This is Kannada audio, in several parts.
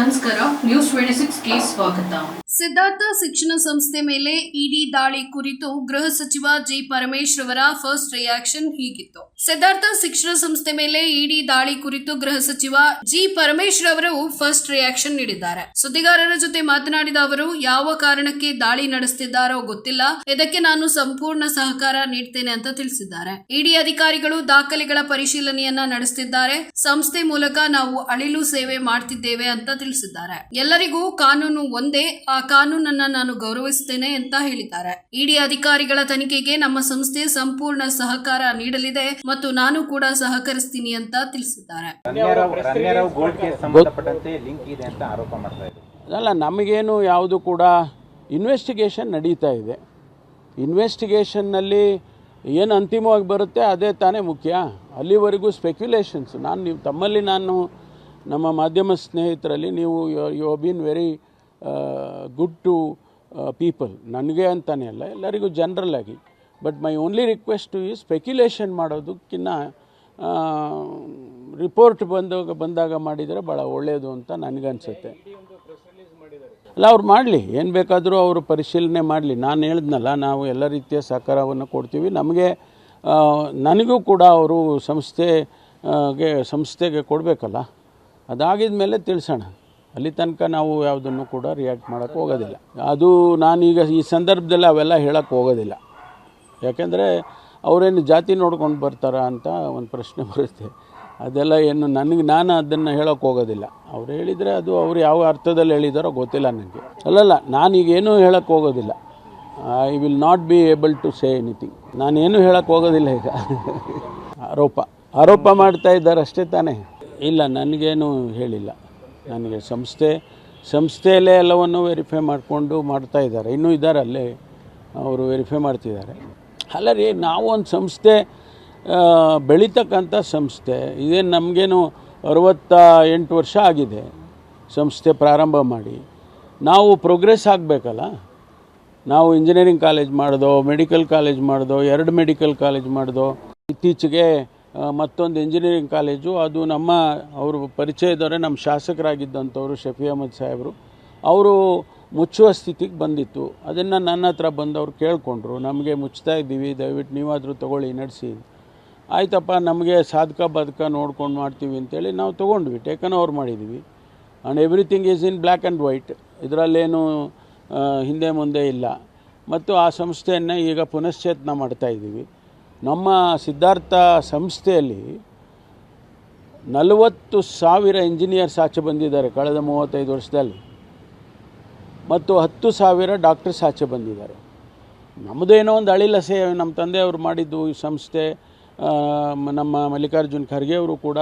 ನಮಸ್ಕಾರ ನ್ಯೂಸ್ ಟ್ವೆಂಟಿ ಸಿಕ್ಸ್ಗೆ ಸ್ವಾಗತ. ಸಿದ್ಧಾರ್ಥ ಶಿಕ್ಷಣ ಸಂಸ್ಥೆ ಮೇಲೆ ಇಡಿ ದಾಳಿ ಕುರಿತು ಗೃಹ ಸಚಿವ ಜಿ ಪರಮೇಶ್ ಅವರ ಫಸ್ಟ್ ರಿಯಾಕ್ಷನ್ ಹೀಗಿತ್ತು. ಸಿದ್ಧಾರ್ಥ ಶಿಕ್ಷಣ ಸಂಸ್ಥೆ ಮೇಲೆ ಇಡಿ ದಾಳಿ ಕುರಿತು ಗೃಹ ಸಚಿವ ಜಿ ಪರಮೇಶ್ ಅವರು ಫಸ್ಟ್ ರಿಯಾಕ್ಷನ್ ನೀಡಿದ್ದಾರೆ. ಸುದ್ದಿಗಾರರ ಜೊತೆ ಮಾತನಾಡಿದ ಅವರು, ಯಾವ ಕಾರಣಕ್ಕೆ ದಾಳಿ ನಡೆಸುತ್ತಿದ್ದಾರೋ ಗೊತ್ತಿಲ್ಲ. ಇದಕ್ಕೆ ನಾನು ಸಂಪೂರ್ಣ ಸಹಕಾರ ನೀಡ್ತೇನೆ ಅಂತ ತಿಳಿಸಿದ್ದಾರೆ. ಇಡಿ ಅಧಿಕಾರಿಗಳು ದಾಖಲೆಗಳ ಪರಿಶೀಲನೆಯನ್ನ ನಡೆಸುತ್ತಿದ್ದಾರೆ ಸಂಸ್ಥೆ ಮೂಲಕ ನಾವು ಅಳಿಲು ಸೇವೆ ಮಾಡ್ತಿದ್ದೇವೆ ಅಂತ ತಿಳಿಸಿದ್ದಾರೆ. ಎಲ್ಲರಿಗೂ ಕಾನೂನು ಒಂದೇ, ಆ ಕಾನೂನನ್ನ ನಾನು ಗೌರವಿಸುತ್ತೇನೆ ಅಂತ ಹೇಳಿದ್ದಾರೆ. ಇಡಿ ಅಧಿಕಾರಿಗಳ ತನಿಖೆಗೆ ನಮ್ಮ ಸಂಸ್ಥೆ ಸಂಪೂರ್ಣ ಸಹಕಾರ ನೀಡಲಿದೆ ಮತ್ತು ನಾನು ಕೂಡ ಸಹಕರಿಸ್ತೀನಿ ಅಂತ ತಿಳಿಸಿದ್ದಾರೆ. ರಮ್ಯಾರಾವ್ ರಮ್ಯಾರಾವ್ ಗೋಲ್ಡ್ ಕೇಸ್ ಸಂಬಂಧಪಟ್ಟಂತೆ ಲಿಂಕ್ ಇದೆ ಅಂತ ಆರೋಪ ಮಾಡ್ತಾ ಇದ್ರು. ಅಲ್ಲ ನಮಗೇನು ಯಾವುದು ಕೂಡ ಇನ್ವೆಸ್ಟಿಗೇಷನ್ ನಡೀತಾ ಇದೆ. ಇನ್ವೆಸ್ಟಿಗೇಷನ್ನಲ್ಲಿ ಏನು ಅಂತಿಮವಾಗಿ ಬರುತ್ತೆ ಅದೇ ತಾನೇ ಮುಖ್ಯ. ಅಲ್ಲಿವರೆಗೂ ಸ್ಪೆಕ್ಯುಲೇಷನ್ಸ್ ನಾನು ನೀವು ತಮ್ಮಲ್ಲಿ ನಾನು ನಮ್ಮ ಮಾಧ್ಯಮ ಸ್ನೇಹಿತರಲ್ಲಿ ನೀವು you been very good to people. ನನಗೆ ಅಂತಲೇ ಅಲ್ಲ, ಎಲ್ಲರಿಗೂ ಜನರಲ್ ಆಗಿ. ಬಟ್ ಮೈ ಓನ್ಲಿ ರಿಕ್ವೆಸ್ಟು ಈ ಸ್ಪೆಕ್ಯುಲೇಷನ್ ಮಾಡೋದಕ್ಕಿಂತ ರಿಪೋರ್ಟ್ ಬಂದಾಗ ಬಂದಾಗ ಮಾಡಿದರೆ ಭಾಳ ಒಳ್ಳೆಯದು ಅಂತ ನನಗನ್ಸುತ್ತೆ ಅಲ್ಲ, ಅವ್ರು ಮಾಡಲಿ. ಏನು ಬೇಕಾದರೂ ಅವರು ಪರಿಶೀಲನೆ ಮಾಡಲಿ. ನಾನು ಹೇಳಿದ್ನಲ್ಲ, ನಾವು ಎಲ್ಲ ರೀತಿಯ ಸಹಕಾರವನ್ನು ಕೊಡ್ತೀವಿ. ನಮಗೆ ನನಗೂ ಕೂಡ ಅವರು ಸಂಸ್ಥೆಗೆ ಸಂಸ್ಥೆಗೆ ಕೊಡಬೇಕಲ್ಲ. ಅದಾಗಿದ ಮೇಲೆ ತಿಳಿಸೋಣ. ಅಲ್ಲಿ ತನಕ ನಾವು ಯಾವುದನ್ನು ಕೂಡ ರಿಯಾಕ್ಟ್ ಮಾಡೋಕ್ಕೆ ಹೋಗೋದಿಲ್ಲ. ಅದು ನಾನೀಗ ಈ ಸಂದರ್ಭದಲ್ಲಿ ಅವೆಲ್ಲ ಹೇಳೋಕ್ಕೆ ಹೋಗೋದಿಲ್ಲ. ಯಾಕೆಂದರೆ ಅವರೇನು ಜಾತಿ ನೋಡ್ಕೊಂಡು ಬರ್ತಾರ ಅಂತ ಒಂದು ಪ್ರಶ್ನೆ ಬರುತ್ತೆ. ಅದೆಲ್ಲ ಏನು ನನಗೆ ನಾನು ಅದನ್ನು ಹೇಳೋಕ್ಕೆ ಹೋಗೋದಿಲ್ಲ. ಅವ್ರು ಹೇಳಿದರೆ ಅದು ಅವ್ರು ಯಾವ ಅರ್ಥದಲ್ಲಿ ಹೇಳಿದಾರೋ ಗೊತ್ತಿಲ್ಲ ನನಗೆ. ಅಲ್ಲಲ್ಲ ನಾನೀಗೇನೂ ಹೇಳೋಕ್ಕೆ ಹೋಗೋದಿಲ್ಲ. I will not be able to say anything ನಾನೇನು ಹೇಳೋಕ್ಕೆ ಹೋಗೋದಿಲ್ಲ ಈಗ. ಆರೋಪ. ಆರೋಪ ಮಾಡ್ತಾ ಇದ್ದಾರೆ ಅಷ್ಟೇ ತಾನೇ. ಇಲ್ಲ, ನನಗೇನು ಹೇಳಿಲ್ಲ. ನನಗೆ ಸಂಸ್ಥೆ, ಸಂಸ್ಥೆಯಲ್ಲೇ ಎಲ್ಲವನ್ನು ವೆರಿಫೈ ಮಾಡಿಕೊಂಡು ಮಾಡ್ತಾ ಇದ್ದಾರೆ. ಇನ್ನೂ ಇದ್ದಾರೆ ಅಲ್ಲೇ ಅವರು ವೆರಿಫೈ ಮಾಡ್ತಿದ್ದಾರೆ. ಅಲ್ಲ ರೀ ನಾವು ಒಂದು ಸಂಸ್ಥೆ ಬೆಳೀತಕ್ಕಂಥ ಸಂಸ್ಥೆ ಇದೇನು ನಮಗೇನು ಅರವತ್ತ ಎಂಟು ವರ್ಷ ಆಗಿದೆ ಸಂಸ್ಥೆ ಪ್ರಾರಂಭ ಮಾಡಿ. ನಾವು ಪ್ರೋಗ್ರೆಸ್ ಆಗಬೇಕಲ್ಲ? ನಾವು ಇಂಜಿನಿಯರಿಂಗ್ ಕಾಲೇಜ್ ಮಾಡ್ದೋ ಮೆಡಿಕಲ್ ಕಾಲೇಜ್ ಮಾಡ್ದೋ, ಎರಡು ಮೆಡಿಕಲ್ ಕಾಲೇಜ್ ಮಾಡ್ದೋ, ಇತ್ತೀಚೆಗೆ ಮತ್ತೊಂದು ಇಂಜಿನಿಯರಿಂಗ್ ಕಾಲೇಜು ಅದು ನಮ್ಮ ಅವರು ಪರಿಚಯದವರೇ ನಮ್ಮ ಶಾಸಕರಾಗಿದ್ದಂಥವರು ಶಫಿ ಅಹಮದ್ ಸಾಹೇಬರು. ಅವರು ಮುಚ್ಚುವ ಸ್ಥಿತಿಗೆ ಬಂದಿತ್ತು. ಅದನ್ನು ನನ್ನ ಹತ್ರ ಬಂದವರು ಕೇಳಿಕೊಂಡ್ರು. ನಮಗೆ ಮುಚ್ತಾ ಇದ್ದೀವಿ, ದಯವಿಟ್ಟು ನೀವಾದರೂ ತೊಗೊಳ್ಳಿ, ನಡೆಸಿ ಆಯ್ತಪ್ಪ, ನಮಗೆ ಸಾಧಕ ಬದುಕ ನೋಡ್ಕೊಂಡು ಮಾಡ್ತೀವಿ ಅಂತೇಳಿ ನಾವು ತೊಗೊಂಡ್ವಿ. ಟೇಕನ್ ಓವರ್ ಮಾಡಿದ್ದೀವಿ and everything is in black and white ಇದರಲ್ಲೇನು ಹಿಂದೆ ಮುಂದೆ ಇಲ್ಲ. ಮತ್ತು ಆ ಸಂಸ್ಥೆಯನ್ನು ಈಗ ಪುನಶ್ಚೇತನ ಮಾಡ್ತಾ ಇದ್ದೀವಿ. ನಮ್ಮ ಸಿದ್ಧಾರ್ಥ ಸಂಸ್ಥೆಯಲ್ಲಿ ನಲವತ್ತು ಸಾವಿರ ಇಂಜಿನಿಯರ್ಸ್ ಆಚೆ ಬಂದಿದ್ದಾರೆ ಕಳೆದ ಮೂವತ್ತೈದು ವರ್ಷದಲ್ಲಿ. ಮತ್ತು ಹತ್ತು ಸಾವಿರ ಡಾಕ್ಟರ್ಸ್ ಆಚೆ ಬಂದಿದ್ದಾರೆ. ನಮ್ಮದೇನೋ ಒಂದು ಅಳಿಲ ಸೇವೆ ನಮ್ಮ ತಂದೆಯವರು ಮಾಡಿದ್ದು ಈ ಸಂಸ್ಥೆ ನಮ್ಮ ಮಲ್ಲಿಕಾರ್ಜುನ್ ಖರ್ಗೆ ಅವರು ಕೂಡ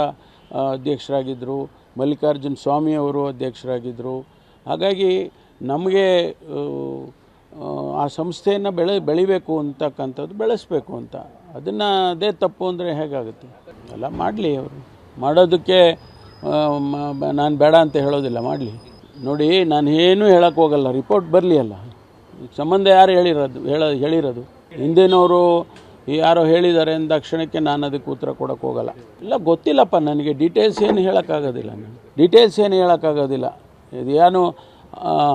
ಅಧ್ಯಕ್ಷರಾಗಿದ್ದರು. ಮಲ್ಲಿಕಾರ್ಜುನ್ ಸ್ವಾಮಿಯವರು ಅಧ್ಯಕ್ಷರಾಗಿದ್ದರು. ಹಾಗಾಗಿ ನಮಗೆ ಆ ಸಂಸ್ಥೆಯನ್ನು ಬೆಳೆ, ಬೆಳಿಬೇಕು ಅಂತಕ್ಕಂಥದ್ದು, ಬೆಳೆಸಬೇಕು ಅಂತ ಅದನ್ನು ಅದೇ ತಪ್ಪು ಅಂದರೆ ಹೇಗಾಗುತ್ತೆ? ಎಲ್ಲ ಮಾಡಲಿ ಅವರು. ಮಾಡೋದಕ್ಕೆ ನಾನು ಬೇಡ ಅಂತ ಹೇಳೋದಿಲ್ಲ, ಮಾಡಲಿ. ನೋಡಿ, ನಾನು ಏನೂ ಹೇಳಕ್ಕೆ ಹೋಗಲ್ಲ ರಿಪೋರ್ಟ್ ಬರಲಿ ಅಲ್ಲ. ಸಂಬಂಧ ಯಾರು ಹೇಳಿರೋದು, ಹೇಳ, ಹೇಳಿರೋದು? ಹಿಂದಿನವರು ಯಾರೋ ಹೇಳಿದ್ದಾರೆ ಅಂದ ಕ್ಷಣಕ್ಕೆ ನಾನು ಅದಕ್ಕೆ ಉತ್ತರ ಕೊಡೋಕ್ಕೆ ಹೋಗಲ್ಲ. ಇಲ್ಲ, ಗೊತ್ತಿಲ್ಲಪ್ಪ, ನನಗೆ ಡೀಟೇಲ್ಸ್ ಏನು ಹೇಳೋಕ್ಕಾಗೋದಿಲ್ಲ ನಾನು. ಡೀಟೇಲ್ಸ್ ಏನು ಹೇಳೋಕ್ಕಾಗೋದಿಲ್ಲ. ಇದು ಏನು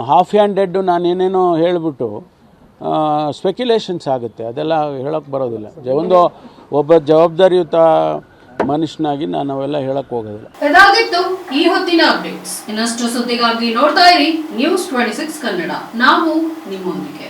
ಹಾಫ್ ಹ್ಯಾಂಡೆಡ್ಡು ನಾನು ಏನೇನೋ ಹೇಳಿಬಿಟ್ಟು ಸ್ಪೆಕ್ಯುಲೇಷನ್ಸ್ ಆಗುತ್ತೆ. ಅದೆಲ್ಲ ಹೇಳೋಕ್ಕೆ ಬರೋದಿಲ್ಲ. ಒಂದು ಒಬ್ಬ ಜವಾಬ್ದಾರಿಯುತ ಮನುಷ್ಯನಾಗಿ ನಾನು ಅವೆಲ್ಲ ಹೇಳಕ್ ಹೋಗೋದಿಲ್ಲ. ಇದಾಗಿತ್ತು ಈ ಹೊತ್ತಿನ ಅಪ್ಡೇಟ್ಸ್ ಇನ್ನಷ್ಟು ಸುದ್ದಿಗಾಗಿ ನೋಡ್ತಾ ಇರಿ ನ್ಯೂಸ್ ಟ್ವೆಂಟಿ ಸಿಕ್ಸ್ ಕನ್ನಡ. ನಾವು ನಿಮ್ಮೊಂದಿಗೆ.